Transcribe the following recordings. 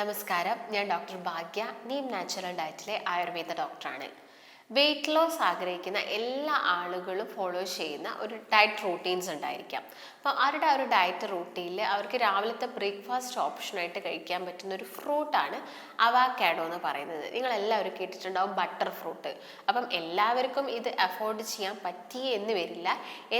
നമസ്കാരം. ഞാൻ ഡോക്ടർ ഭാഗ്യ. നീം നാച്ചുറൽ ഡയറ്റിലെ ആയുർവേദ ഡോക്ടറാണ്. വെയിറ്റ് ലോസ് ആഗ്രഹിക്കുന്ന എല്ലാ ആളുകളും ഫോളോ ചെയ്യുന്ന ഒരു ഡയറ്റ് റൂട്ടീൻസ് ഉണ്ടായിരിക്കാം. അപ്പോൾ അവരുടെ ആ ഒരു ഡയറ്റ് റൂട്ടീനിൽ അവർക്ക് രാവിലത്തെ ബ്രേക്ക്ഫാസ്റ്റ് ഓപ്ഷനായിട്ട് കഴിക്കാൻ പറ്റുന്ന ഒരു ഫ്രൂട്ടാണ് അവാക്കാഡോ എന്ന് പറയുന്നത്. നിങ്ങൾ എല്ലാവരും കേട്ടിട്ടുണ്ടാവും ബട്ടർ ഫ്രൂട്ട് അപ്പം എല്ലാവർക്കും ഇത് അഫോർഡ് ചെയ്യാൻ പറ്റിയേ എന്ന് വരില്ല.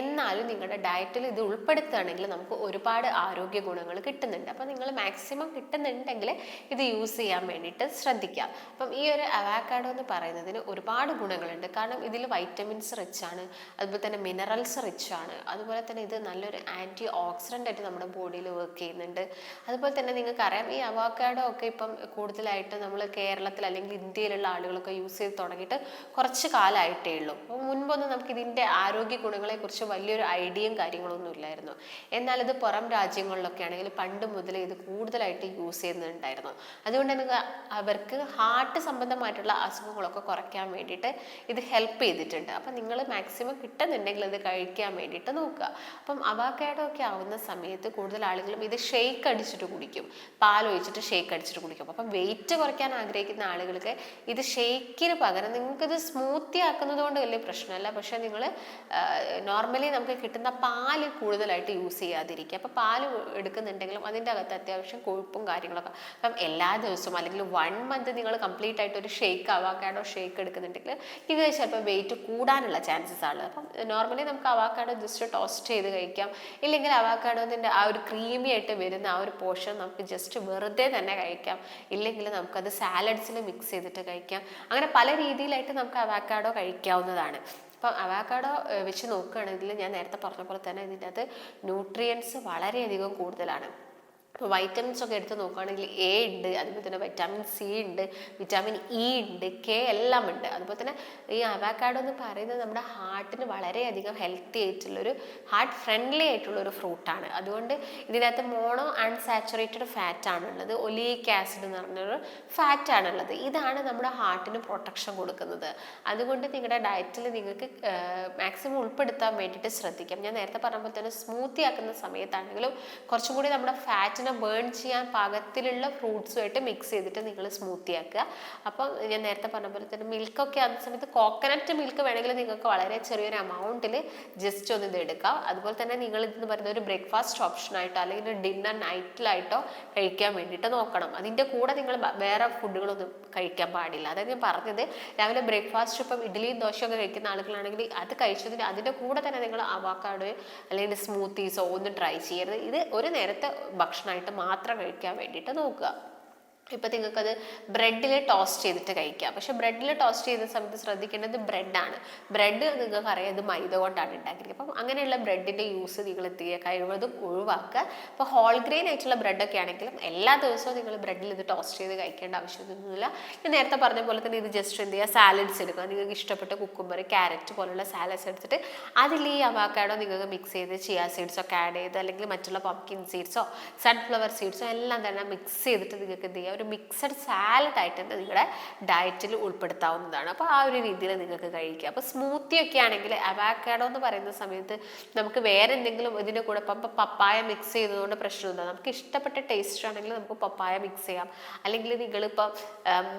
എന്നാലും നിങ്ങളുടെ ഡയറ്റിൽ ഇത് ഉൾപ്പെടുത്തുകയാണെങ്കിൽ നമുക്ക് ഒരുപാട് ആരോഗ്യ ഗുണങ്ങൾ കിട്ടുന്നുണ്ട്. അപ്പം നിങ്ങൾ മാക്സിമം കിട്ടുന്നുണ്ടെങ്കിൽ ഇത് യൂസ് ചെയ്യാൻ വേണ്ടിയിട്ട് ശ്രദ്ധിക്കുക. അപ്പം ഈ ഒരു അവാക്കാഡോ എന്ന് പറയുന്നതിന് ഒരുപാട് ഗുണങ്ങളുണ്ട്. കാരണം ഇതിൽ വൈറ്റമിൻസ് റിച്ച് ആണ്. അതുപോലെ തന്നെ മിനറൽസ് റിച്ച് ആണ്. അതുപോലെ തന്നെ ഇത് നല്ലൊരു ആന്റി ഓക്സിഡന്റ് ആയിട്ട് നമ്മുടെ ബോഡിയിൽ വർക്ക് ചെയ്യുന്നുണ്ട്. അതുപോലെ തന്നെ നിങ്ങൾക്കറിയാം ഈ അവാക്കാഡോ ഒക്കെ ഇപ്പം കൂടുതലായിട്ട് നമ്മൾ കേരളത്തിൽ അല്ലെങ്കിൽ ഇന്ത്യയിലുള്ള ആളുകളൊക്കെ യൂസ് ചെയ്ത് തുടങ്ങിയിട്ട് കുറച്ച് കാലമായിട്ടേ ഉള്ളൂ. അപ്പോൾ മുൻപൊന്നും നമുക്ക് ഇതിന്റെ ആരോഗ്യ ഗുണങ്ങളെക്കുറിച്ച് വലിയൊരു ഐഡിയയും കാര്യങ്ങളൊന്നും ഇല്ലായിരുന്നു. എന്നാൽ ഇത് പുറം രാജ്യങ്ങളിലൊക്കെ ആണെങ്കിൽ പണ്ട് മുതൽ ഇത് കൂടുതലായിട്ട് യൂസ് ചെയ്യുന്നുണ്ടായിരുന്നു. അതുകൊണ്ട് തന്നെ അവർക്ക് ഹാർട്ട് സംബന്ധമായിട്ടുള്ള അസുഖങ്ങളൊക്കെ കുറയ്ക്കാൻ വേണ്ടിയിട്ട് ഇത് ഹെൽപ്പ് ചെയ്തിട്ടുണ്ട്. അപ്പം നിങ്ങൾ മാക്സിമം കിട്ടുന്നുണ്ടെങ്കിൽ ഇത് കഴിക്കാൻ വേണ്ടിയിട്ട് നോക്കുക. അപ്പം അവാക്കാഡോ ഒക്കെ ആവുന്ന സമയത്ത് കൂടുതൽ ആളുകളും ഇത് ഷേക്ക് അടിച്ചിട്ട് കുടിക്കും. പാൽ ഒഴിച്ചിട്ട് ഷേക്ക് അടിച്ചിട്ട് കുടിക്കും. അപ്പം വെയിറ്റ് കുറയ്ക്കാൻ ആഗ്രഹിക്കുന്ന ആളുകൾക്ക് ഇത് ഷേക്കിന് പകരം നിങ്ങൾക്കിത് സ്മൂത്തി ആക്കുന്നത് കൊണ്ട് വലിയ പ്രശ്നമല്ല. പക്ഷെ നിങ്ങൾ നോർമലി നമുക്ക് കിട്ടുന്ന പാൽ കൂടുതലായിട്ട് യൂസ് ചെയ്യാതിരിക്കുക. അപ്പോൾ പാൽ എടുക്കുന്നുണ്ടെങ്കിലും അതിന്റെ അകത്ത് അത്യാവശ്യം കൊഴുപ്പും കാര്യങ്ങളൊക്കെ. അപ്പം എല്ലാ ദിവസവും അല്ലെങ്കിൽ വൺ മന്ത് നിങ്ങൾ കംപ്ലീറ്റ് ആയിട്ട് ഒരു ഷേക്ക് അവാക്കാഡോ ഷേക്ക് എടുക്കുന്നുണ്ടെങ്കിൽ നിങ്ങൾക്ക് ചിലപ്പോൾ വെയിറ്റ് കൂടാനുള്ള ചാൻസസ് ആണ്. അപ്പം നോർമലി നമുക്ക് അവാക്കാഡോ ജസ്റ്റ് ടോസ്റ്റ് ചെയ്ത് കഴിക്കാം. ഇല്ലെങ്കിൽ അവാക്കാഡോതിന്റെ ആ ഒരു ക്രീമി ആയിട്ട് വരുന്ന ആ ഒരു പോർഷൻ നമുക്ക് ജസ്റ്റ് വെറുതെ തന്നെ കഴിക്കാം. ഇല്ലെങ്കിൽ നമുക്കത് സാലഡ്സിൽ മിക്സ് ചെയ്തിട്ട് കഴിക്കാം. അങ്ങനെ പല രീതിയിലായിട്ട് നമുക്ക് അവാക്കാഡോ കഴിക്കാവുന്നതാണ്. അപ്പം അവാക്കാഡോ വെച്ച് നോക്കുകയാണെങ്കിൽ ഞാൻ നേരത്തെ പറഞ്ഞ പോലെ തന്നെ ഇതിന്റെ അത് ന്യൂട്രിയൻസ് വളരെയധികം കൂടുതലാണ്. ഇപ്പോൾ വൈറ്റമിൻസ് ഒക്കെ എടുത്ത് നോക്കുകയാണെങ്കിൽ എ ഉണ്ട് അതുപോലെ തന്നെ വൈറ്റാമിൻ സി ഉണ്ട് വിറ്റാമിൻ ഇ ഉണ്ട് കെ എല്ലാം ഉണ്ട്. അതുപോലെ തന്നെ ഈ അവാക്കാഡോ എന്ന് പറയുന്നത് നമ്മുടെ ഹാർട്ടിന് വളരെയധികം ഹെൽത്തി ആയിട്ടുള്ളൊരു ഹാർട്ട് ഫ്രണ്ട്ലി ആയിട്ടുള്ള ഒരു ഫ്രൂട്ടാണ് അതുകൊണ്ട് ഇതിനകത്ത് മോണോ അൺസാച്ചുറേറ്റഡ് ഫാറ്റ് ആണുള്ളത് ഒലീക് ആസിഡ് എന്ന് പറഞ്ഞൊരു ഫാറ്റ് ആണുള്ളത്. ഇതാണ് നമ്മുടെ ഹാർട്ടിന് പ്രൊട്ടക്ഷൻ കൊടുക്കുന്നത്. അതുകൊണ്ട് നിങ്ങളുടെ ഡയറ്റിൽ നിങ്ങൾക്ക് മാക്സിമം ഉൾപ്പെടുത്താൻ വേണ്ടിയിട്ട് ശ്രദ്ധിക്കാം. ഞാൻ നേരത്തെ പറഞ്ഞ പോലെ തന്നെ സ്മൂത്തി ആക്കുന്ന സമയത്താണെങ്കിലും കുറച്ചും കൂടി നമ്മുടെ ഫാറ്റിനെ ബേൺ ചെയ്യാൻ പാകത്തിലുള്ള ഫ്രൂട്ട്സുമായിട്ട് മിക്സ് ചെയ്തിട്ട് നിങ്ങൾ സ്മൂത്തി ആക്കുക. അപ്പം ഞാൻ നേരത്തെ പറഞ്ഞ പോലെ തന്നെ മിൽക്കൊക്കെ ആ സമയത്ത് കോക്കനട്ട് മിൽക്ക് വേണമെങ്കിൽ നിങ്ങൾക്ക് വളരെ ചെറിയൊരു എമൗണ്ടിൽ ജസ്റ്റ് ഒന്ന് ഇത് എടുക്കാം. അതുപോലെ തന്നെ നിങ്ങൾ ഇതെന്ന് പറയുന്ന ഒരു ബ്രേക്ക്ഫാസ്റ്റ് ഓപ്ഷനായിട്ടോ അല്ലെങ്കിൽ ഡിന്നർ നൈറ്റിലായിട്ടോ കഴിക്കാൻ വേണ്ടിയിട്ട് നോക്കണം. അതിന്റെ കൂടെ നിങ്ങൾ വേറെ ഫുഡുകളൊന്നും കഴിക്കാൻ പാടില്ല. അതായത് ഞാൻ പറഞ്ഞത്. രാവിലെ ബ്രേക്ക്ഫാസ്റ്റ് ഇപ്പം ഇഡ്ഡലിയും ദോശയൊക്കെ കഴിക്കുന്ന ആളുകളാണെങ്കിൽ അത് കഴിച്ചതിന് അതിന്റെ കൂടെ തന്നെ നിങ്ങൾ അവാക്കാട് അല്ലെങ്കിൽ സ്മൂത്തീസോ ഒന്നും ട്രൈ ചെയ്യരുത്. ഇത് ഒരു നേരത്തെ ഭക്ഷണമായിട്ട് മാത്രം കഴിക്കാൻ വേണ്ടിയിട്ട് നോക്കുക. ഇപ്പം നിങ്ങൾക്കത് ബ്രെഡിൽ ടോസ്റ്റ് ചെയ്തിട്ട് കഴിക്കാം. പക്ഷേ ബ്രെഡിൽ ടോസ്റ്റ് ചെയ്യുന്ന സമയത്ത് ശ്രദ്ധിക്കേണ്ടത് ബ്രെഡാണ്. ബ്രെഡ് നിങ്ങൾക്ക് അറിയാം മൈദ കൊണ്ടാണ് ഉണ്ടാക്കിയിരിക്കുന്നത്. അപ്പം അങ്ങനെയുള്ള ബ്രെഡിന്റെ യൂസ് നിങ്ങൾ എന്ത് ചെയ്യുക? കഴിവതും ഒഴിവാക്കുക. ഇപ്പോൾ ഹോൾ ഗ്രെയിൻ ആയിട്ടുള്ള ബ്രെഡൊക്കെ ആണെങ്കിലും എല്ലാ ദിവസവും നിങ്ങൾ ബ്രെഡിൽ ഇത് ടോസ്റ്റ് ചെയ്ത് കഴിക്കേണ്ട ആവശ്യമൊന്നുമില്ല. ഞാൻ നേരത്തെ പറഞ്ഞ പോലെ തന്നെ ഇത് ജസ്റ്റ് എന്ത് ചെയ്യുക? സാലഡ്സ് എടുക്കുക. നിങ്ങൾക്ക് ഇഷ്ടപ്പെട്ട കുക്കുംബർ ക്യാരറ്റ് പോലുള്ള സാലഡ്സ് എടുത്തിട്ട് അതിൽ ഈ അവാക്കാഡോ നിങ്ങൾക്ക് മിക്സ് ചെയ്ത് ചിയ സീഡ്സ് ഒക്കെ ആഡ് ചെയ്ത് അല്ലെങ്കിൽ മറ്റുള്ള പംകിൻ സീഡ്സോ സൺഫ്ലവർ സീഡ്സോ എല്ലാം തന്നെ മിക്സ് ചെയ്തിട്ട് നിങ്ങൾക്ക് എന്ത് ചെയ്യുക ഒരു മിക്സഡ് സാലഡ് ആയിട്ട് നിങ്ങളുടെ ഡയറ്റിൽ ഉൾപ്പെടുത്താവുന്നതാണ്. അപ്പോൾ ആ ഒരു രീതിയിൽ നിങ്ങൾക്ക് കഴിക്കുക അപ്പോൾ സ്മൂത്തി ഒക്കെ ആണെങ്കിൽ അവാക്കാഡോ എന്ന് പറയുന്ന സമയത്ത് നമുക്ക് വേറെ എന്തെങ്കിലും ഇതിന്റെ കൂടെ ഇപ്പം പപ്പായ മിക്സ് ചെയ്തതുകൊണ്ട് പ്രശ്നമുണ്ടോ നമുക്ക് ഇഷ്ടപ്പെട്ട ടേസ്റ്റ് ആണെങ്കിൽ നമുക്ക് പപ്പായ മിക്സ് ചെയ്യാം. അല്ലെങ്കിൽ നിങ്ങളിപ്പോൾ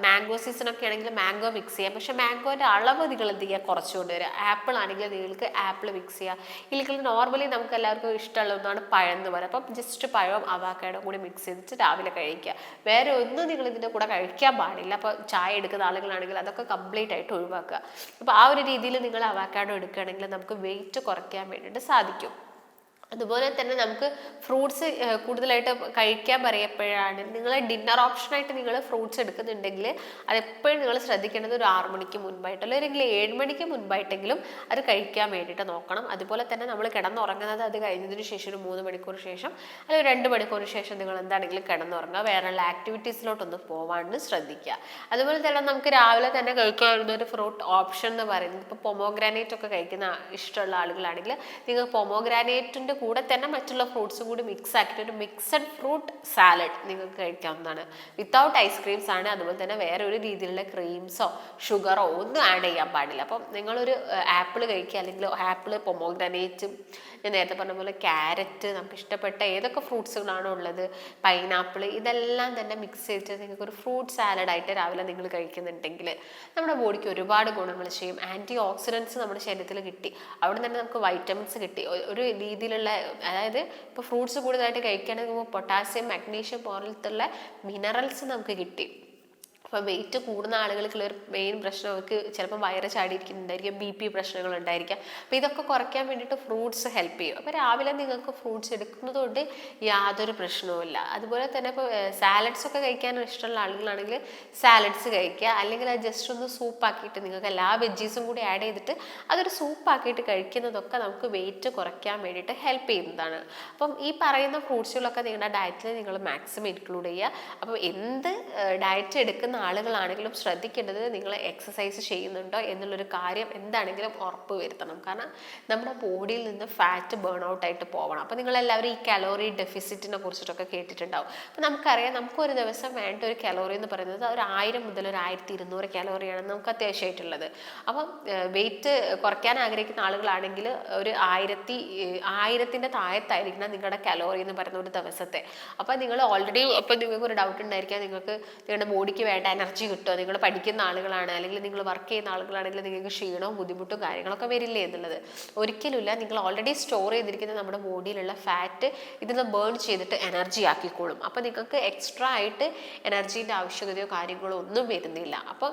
മാംഗോ സീസൺ ഒക്കെ ആണെങ്കിൽ മാംഗോ മിക്സ് ചെയ്യാം. പക്ഷേ മാംഗോന്റെ അളവ് നിങ്ങൾ എന്ത് ചെയ്യുക? കുറച്ചുകൊണ്ട് വരിക ആപ്പിൾ ആണെങ്കിൽ നിങ്ങൾക്ക് ആപ്പിൾ മിക്സ് ചെയ്യാം. ഇല്ലെങ്കിൽ നോർമലി നമുക്ക് എല്ലാവർക്കും ഇഷ്ടമുള്ള ഒന്നാണ് പഴം എന്ന് പറയുക അപ്പം ജസ്റ്റ് പഴവും അവാക്കാഡോ കൂടി മിക്സ് ചെയ്തിട്ട് രാവിലെ കഴിക്കുക. വേറെ ഒന്നും നിങ്ങൾ ഇതിന്റെ കൂടെ കഴിക്കാൻ പാടില്ല. അപ്പോൾ ചായ എടുക്കുന്ന ആളുകളാണെങ്കിൽ അതൊക്കെ കംപ്ലീറ്റ് ആയിട്ട് ഒഴിവാക്കുക. അപ്പോൾ ആ ഒരു രീതിയിൽ നിങ്ങൾ അവാക്കാഡോ എടുക്കുകയാണെങ്കിൽ നമുക്ക് വെയിറ്റ് കുറയ്ക്കാൻ വേണ്ടിയിട്ട് സാധിക്കും. അതുപോലെ തന്നെ നമുക്ക് ഫ്രൂട്ട്സ് കൂടുതലായിട്ട് കഴിക്കാൻ പറയപ്പോഴാണ്. നിങ്ങൾ ഡിന്നർ ഓപ്ഷനായിട്ട് നിങ്ങൾ ഫ്രൂട്ട്സ് എടുക്കുന്നുണ്ടെങ്കിൽ അതെപ്പോഴും നിങ്ങൾ ശ്രദ്ധിക്കേണ്ടത് ഒരു ആറു മണിക്ക് മുൻപായിട്ടല്ലോ അല്ലെങ്കിൽ ഏഴ് മണിക്ക് മുൻപായിട്ടെങ്കിലും അത് കഴിക്കാൻ വേണ്ടിയിട്ട് നോക്കണം. അതുപോലെ തന്നെ നമ്മൾ കിടന്നുറങ്ങുന്നത് അത് കഴിഞ്ഞതിന് ശേഷം ഒരു മൂന്ന് മണിക്കൂർ ശേഷം അല്ലെങ്കിൽ രണ്ട് മണിക്കൂർ ശേഷം നിങ്ങൾ എന്താണെങ്കിലും കിടന്നുറങ്ങുക. വേറെയുള്ള ആക്ടിവിറ്റീസിലോട്ടൊന്ന് പോവാണ്ട് ശ്രദ്ധിക്കുക. അതുപോലെ തന്നെ നമുക്ക് രാവിലെ തന്നെ കഴിക്കാവുന്ന ഒരു ഫ്രൂട്ട് ഓപ്ഷൻ എന്ന് പറയുന്നത് ഇപ്പോൾ പൊമോഗ്രാനേറ്റ് ഒക്കെ കഴിക്കുന്ന ഇഷ്ടമുള്ള ആളുകളാണെങ്കിൽ നിങ്ങൾ പൊമോഗ്രാനേറ്റിന്റെ കൂടെ തന്നെ മറ്റുള്ള ഫ്രൂട്ട്സും കൂടി മിക്സ് ആക്കിയിട്ട് ഒരു മിക്സഡ് ഫ്രൂട്ട് സാലഡ് നിങ്ങൾക്ക് കഴിക്കാവുന്നതാണ്. വിത്തൗട്ട് ഐസ്ക്രീംസ് ആണ് അതുപോലെ തന്നെ വേറെ ഒരു രീതിയിലുള്ള ക്രീംസോ ഷുഗറോ ഒന്നും ആഡ് ചെയ്യാൻ പാടില്ല. അപ്പം നിങ്ങളൊരു ആപ്പിൾ കഴിക്കുക അല്ലെങ്കിൽ ആപ്പിൾ പൊമോഗ്രനേറ്റും ഞാൻ നേരത്തെ പറഞ്ഞ പോലെ ക്യാരറ്റ് നമുക്ക് ഇഷ്ടപ്പെട്ട ഏതൊക്കെ ഫ്രൂട്ട്സുകളാണോ ഉള്ളത് പൈനാപ്പിൾ ഇതെല്ലാം തന്നെ മിക്സ് ചെയ്തിട്ട് നിങ്ങൾക്ക് ഒരു ഫ്രൂട്ട് സാലഡായിട്ട് രാവിലെ നിങ്ങൾ കഴിക്കുന്നുണ്ടെങ്കിൽ നമ്മുടെ ബോഡിക്ക് ഒരുപാട് ഗുണങ്ങൾ ചെയ്യും. ആന്റി ഓക്സിഡൻസ് നമ്മുടെ ശരീരത്തിൽ കിട്ടി. അവിടെ തന്നെ നമുക്ക് വൈറ്റമിൻസ് കിട്ടി. ഒരു രീതിയിലുള്ള അതായത് ഇപ്പോൾ ഫ്രൂട്ട്സ് കൂടുതലായിട്ട് കഴിക്കുകയാണെങ്കിൽ പൊട്ടാസ്യം മഗ്നീഷ്യം പോലത്തുള്ള മിനറൽസ് നമുക്ക് കിട്ടി. അപ്പോൾ വെയിറ്റ് കൂടുന്ന ആളുകൾക്കുള്ള ഒരു മെയിൻ പ്രശ്നം അവർക്ക് ചിലപ്പോൾ വയറ് ചാടിയിരിക്കുന്നുണ്ടായിരിക്കും ബി പി പ്രശ്നങ്ങൾ ഉണ്ടായിരിക്കാം അപ്പോൾ ഇതൊക്കെ കുറയ്ക്കാൻ വേണ്ടിയിട്ട് ഫ്രൂട്ട്സ് ഹെൽപ്പ് ചെയ്യും. അപ്പോൾ രാവിലെ നിങ്ങൾക്ക് ഫ്രൂട്ട്സ് എടുക്കുന്നതുകൊണ്ട് യാതൊരു പ്രശ്നവുമില്ല അതുപോലെ തന്നെ ഇപ്പോൾ സാലഡ്സ് ഒക്കെ കഴിക്കാൻ ഇഷ്ടമുള്ള ആളുകളാണെങ്കിൽ സാലഡ്സ് കഴിക്കുക. അല്ലെങ്കിൽ അത് ജസ്റ്റ് ഒന്ന് സൂപ്പാക്കിയിട്ട് നിങ്ങൾക്ക് എല്ലാ വെജീസും കൂടി ആഡ് ചെയ്തിട്ട് അതൊരു സൂപ്പാക്കിയിട്ട് കഴിക്കുന്നതൊക്കെ നമുക്ക് വെയിറ്റ് കുറയ്ക്കാൻ വേണ്ടിയിട്ട് ഹെൽപ്പ് ചെയ്യുന്നതാണ്. അപ്പം ഈ പറയുന്ന ഫ്രൂട്ട്സുകളൊക്കെ നിങ്ങളുടെ ഡയറ്റിൽ നിങ്ങൾ മാക്സിമം ഇൻക്ലൂഡ് ചെയ്യുക. അപ്പോൾ എന്ത് ഡയറ്റ് എടുക്കുന്ന ആളുകളാണെങ്കിലും ശ്രദ്ധിക്കേണ്ടത് നിങ്ങൾ എക്സസൈസ് ചെയ്യുന്നുണ്ടോ എന്നുള്ളൊരു കാര്യം എന്താണെങ്കിലും ഉറപ്പ് വരുത്തണം. കാരണം നമ്മുടെ ബോഡിയിൽ നിന്ന് ഫാറ്റ് ബേൺ ഔട്ട് ആയിട്ട് പോകണം അപ്പോൾ നിങ്ങളെല്ലാവരും ഈ കലോറി ഡെഫിസിറ്റിനെ കുറിച്ചിട്ടൊക്കെ കേട്ടിട്ടുണ്ടാവും. അപ്പോൾ നമുക്കറിയാം നമുക്കൊരു ദിവസം വേണ്ട ഒരു കലോറി എന്ന് പറയുന്നത് ഒരു ആയിരം മുതൽ ഒരു ആയിരത്തി ഇരുന്നൂറ് കലോറിയാണ് നമുക്ക് അത്യാവശ്യമായിട്ടുള്ളത് അപ്പം വെയിറ്റ് കുറയ്ക്കാൻ ആഗ്രഹിക്കുന്ന ആളുകളാണെങ്കിൽ ഒരു ആയിരത്തി ആയിരത്തിന്റെ താഴത്തായിരിക്കണം നിങ്ങളുടെ കലോറി എന്ന് പറയുന്ന ഒരു ദിവസത്തെ. അപ്പോൾ നിങ്ങൾ ഓൾറെഡി അപ്പോൾ നിങ്ങൾക്ക് ഒരു ഡൗട്ട് ഉണ്ടായിരിക്കാം. നിങ്ങൾക്ക് നിങ്ങളുടെ ബോഡിക്ക് വേണ്ട എനർജി കിട്ടുമോ നിങ്ങൾ പഠിക്കുന്ന ആളുകളാണ് അല്ലെങ്കിൽ നിങ്ങൾ വർക്ക് ചെയ്യുന്ന ആളുകളാണെങ്കിൽ നിങ്ങൾക്ക് ക്ഷീണവും ബുദ്ധിമുട്ടും കാര്യങ്ങളൊക്കെ വരില്ലേ എന്നുള്ളത്. ഒരിക്കലുമില്ല നിങ്ങൾ ഓൾറെഡി സ്റ്റോർ ചെയ്തിരിക്കുന്ന നമ്മുടെ ബോഡിയിലുള്ള ഫാറ്റ് ഇതിനെ ബേൺ ചെയ്തിട്ട് എനർജി ആക്കിക്കോളും. അപ്പോൾ നിങ്ങൾക്ക് എക്സ്ട്രാ ആയിട്ട് എനർജീന്റെ ആവശ്യകതയോ കാര്യങ്ങളോ ഒന്നും വരുന്നില്ല. അപ്പോൾ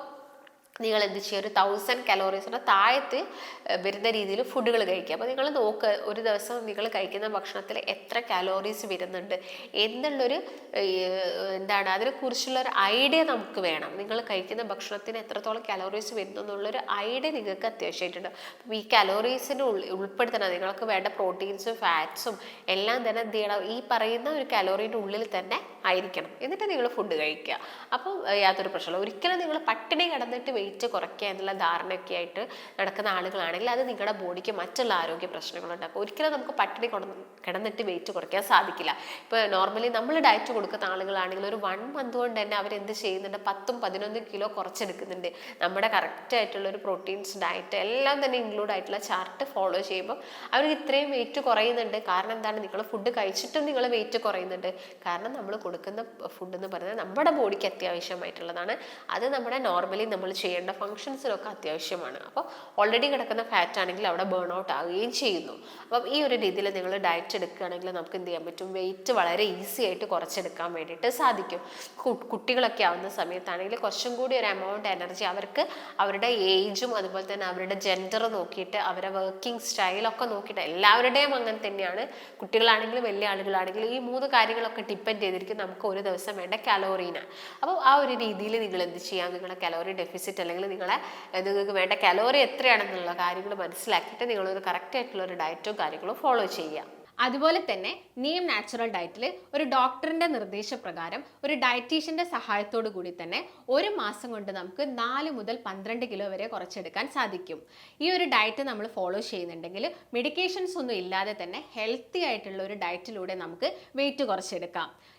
നിങ്ങൾ എന്ത് ചെയ്യുക ഒരു തൗസൻഡ് കലോറീസിന്റെ താഴത്ത് വരുന്ന രീതിയിൽ ഫുഡുകൾ കഴിക്കുക. അപ്പോൾ നിങ്ങൾ നോക്കുക ഒരു ദിവസം നിങ്ങൾ കഴിക്കുന്ന ഭക്ഷണത്തിൽ എത്ര കലോറീസ് വരുന്നുണ്ട് എന്നുള്ളൊരു എന്താണ് അതിനെക്കുറിച്ചുള്ള ഒരു ഐഡിയ നമുക്ക് വേണം. നിങ്ങൾ കഴിക്കുന്ന ഭക്ഷണത്തിന് എത്രത്തോളം കലോറീസ് വരുന്നു എന്നുള്ളൊരു ഐഡിയ നിങ്ങൾക്ക് അത്യാവശ്യമായിട്ടുണ്ട്. അപ്പോൾ ഈ കലോറീസിന് ഉൾപ്പെടുത്തണം. നിങ്ങൾക്ക് വേണ്ട പ്രോട്ടീൻസും ഫാറ്റ്സും എല്ലാം തന്നെ എന്ത് ചെയ്യണം? ഈ പറയുന്ന ഒരു കലോറീന്റെ ഉള്ളിൽ തന്നെ ആയിരിക്കണം. എന്നിട്ട് നിങ്ങൾ ഫുഡ് കഴിക്കുക. അപ്പോൾ യാതൊരു പ്രശ്നമില്ല ഒരിക്കലും നിങ്ങൾ പട്ടിണി കിടന്നിട്ട് വെയിറ്റ് കുറയ്ക്കുക എന്നുള്ള ധാരണയൊക്കെ ആയിട്ട് നടക്കുന്ന ആളുകളാണെങ്കിൽ അത് നിങ്ങളുടെ ബോഡിക്ക് മറ്റുള്ള ആരോഗ്യ പ്രശ്നങ്ങളുണ്ട് അപ്പോൾ ഒരിക്കലും നമുക്ക് പട്ടിണി കൊട- കിടന്നിട്ട് വെയിറ്റ് കുറയ്ക്കാൻ സാധിക്കില്ല. ഇപ്പോൾ നോർമലി നമ്മൾ ഡയറ്റ് കൊടുക്കുന്ന ആളുകളാണെങ്കിൽ ഒരു വൺ മന്ത് കൊണ്ട് തന്നെ അവരെന്ത് ചെയ്യുന്നുണ്ട്? പത്തും പതിനൊന്നും കിലോ കുറച്ചെടുക്കുന്നുണ്ട്. നമ്മുടെ കറക്റ്റ് ആയിട്ടുള്ള ഒരു പ്രോട്ടീൻസ് ഡയറ്റ് എല്ലാം തന്നെ ഇൻക്ലൂഡ് ആയിട്ടുള്ള ചാർട്ട് ഫോളോ ചെയ്യുമ്പോൾ അവർക്ക് ഇത്രയും വെയിറ്റ് കുറയുന്നുണ്ട്. കാരണം എന്താണ്? നിങ്ങൾ ഫുഡ് കഴിച്ചിട്ടും നിങ്ങൾ വെയിറ്റ് കുറയുന്നുണ്ട്. കാരണം നമ്മൾ കൊടുക്കുന്ന ഫുഡ് എന്ന് പറയുന്നത് നമ്മുടെ ബോഡിക്ക് അത്യാവശ്യമായിട്ടുള്ളതാണ്. അത് നമ്മുടെ നോർമലി നമ്മൾ ചെയ്യേണ്ട ഫങ്ഷൻസിനൊക്കെ അത്യാവശ്യമാണ്. അപ്പോൾ ഓൾറെഡി കിടക്കുന്ന ഫാറ്റ് ആണെങ്കിൽ അവിടെ ബേൺ ഔട്ട് ആവുകയും ചെയ്യുന്നു. അപ്പം ഈ ഒരു രീതിയിൽ നിങ്ങൾ ഡയറ്റ് എടുക്കുകയാണെങ്കിൽ നമുക്ക് എന്ത് ചെയ്യാൻ പറ്റും? വെയിറ്റ് വളരെ ഈസി ആയിട്ട് കുറച്ചെടുക്കാൻ വേണ്ടിയിട്ട് സാധിക്കും. കുട്ടികളൊക്കെ ആവുന്ന സമയത്താണെങ്കിൽ കുറച്ചും കൂടി ഒരു എമൗണ്ട് എനർജി അവർക്ക് അവരുടെ ഏജും അതുപോലെ തന്നെ അവരുടെ ജെൻഡർ നോക്കിയിട്ട് അവരുടെ വർക്കിംഗ് സ്റ്റൈലൊക്കെ നോക്കിയിട്ട് എല്ലാവരുടെയും അങ്ങനെ തന്നെയാണ്. കുട്ടികളാണെങ്കിലും വലിയ ആളുകളാണെങ്കിലും ഈ മൂന്ന് കാര്യങ്ങളൊക്കെ ഡിപ്പെൻഡ് ചെയ്തിരിക്കും നമുക്ക് ഒരു ദിവസം വേണ്ട കലോറീനെ. അപ്പോൾ ആ ഒരു രീതിയിൽ നിങ്ങൾ എന്ത് ചെയ്യാം? നിങ്ങളുടെ കലോറി ഡെഫിസിറ്റ് അല്ലെങ്കിൽ നിങ്ങളെ നിങ്ങൾക്ക് വേണ്ട കലോറി എത്രയാണെന്നുള്ള കാര്യങ്ങൾ മനസ്സിലാക്കിയിട്ട് നിങ്ങളൊരു കറക്റ്റ് ആയിട്ടുള്ള ഒരു ഡയറ്റോ കാര്യങ്ങളോ ഫോളോ ചെയ്യുക. അതുപോലെ തന്നെ നീം നാച്ചുറൽ ഡയറ്റിൽ ഒരു ഡോക്ടറിന്റെ നിർദ്ദേശപ്രകാരം ഒരു ഡയറ്റീഷ്യന്റെ സഹായത്തോടു കൂടി തന്നെ ഒരു മാസം കൊണ്ട് നമുക്ക് നാല് മുതൽ പന്ത്രണ്ട് കിലോ വരെ കുറച്ചെടുക്കാൻ സാധിക്കും. ഈ ഒരു ഡയറ്റ് നമ്മൾ ഫോളോ ചെയ്യുന്നുണ്ടെങ്കിൽ മെഡിക്കേഷൻസ് ഒന്നും ഇല്ലാതെ തന്നെ ഹെൽത്തി ആയിട്ടുള്ള ഒരു ഡയറ്റിലൂടെ നമുക്ക് വെയിറ്റ് കുറച്ചെടുക്കാം.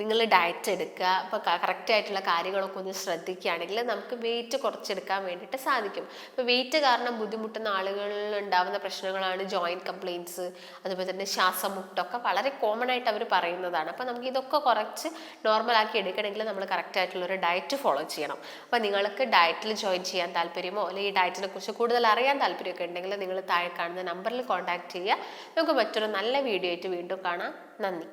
നിങ്ങൾ ഡയറ്റ് എടുക്കുക അപ്പോൾ കറക്റ്റ് ആയിട്ടുള്ള കാര്യങ്ങളൊക്കെ ഒന്ന് ശ്രദ്ധിക്കുകയാണെങ്കിൽ നമുക്ക് വെയിറ്റ് കുറച്ചെടുക്കാൻ വേണ്ടിയിട്ട് സാധിക്കും. ഇപ്പോൾ വെയിറ്റ് കാരണം ബുദ്ധിമുട്ടുന്ന ആളുകളിൽ ഉണ്ടാകുന്ന പ്രശ്നങ്ങളാണ് ജോയിന്റ് കംപ്ലയിൻസ് അതുപോലെ തന്നെ ശ്വാസമുട്ടൊക്കെ വളരെ കോമൺ ആയിട്ട് അവർ പറയുന്നതാണ്. അപ്പോൾ നമുക്ക് ഇതൊക്കെ കുറച്ച് നോർമലാക്കി എടുക്കണമെങ്കിൽ നമ്മൾ കറക്റ്റ് ആയിട്ടുള്ള ഒരു ഡയറ്റ് ഫോളോ ചെയ്യണം. അപ്പോൾ നിങ്ങൾക്ക് ഡയറ്റിൽ ജോയിൻ ചെയ്യാൻ താല്പര്യമോ അല്ലെങ്കിൽ ഈ ഡയറ്റിനെ കുറിച്ച് കൂടുതൽ അറിയാൻ താല്പര്യമൊക്കെ ഉണ്ടെങ്കിൽ നിങ്ങൾ താഴെ കാണുന്ന നമ്പറിൽ കോൺടാക്ട് ചെയ്യുക. നമുക്ക് മറ്റൊരു നല്ല വീഡിയോ ആയിട്ട് വീണ്ടും കാണാം. നന്ദി.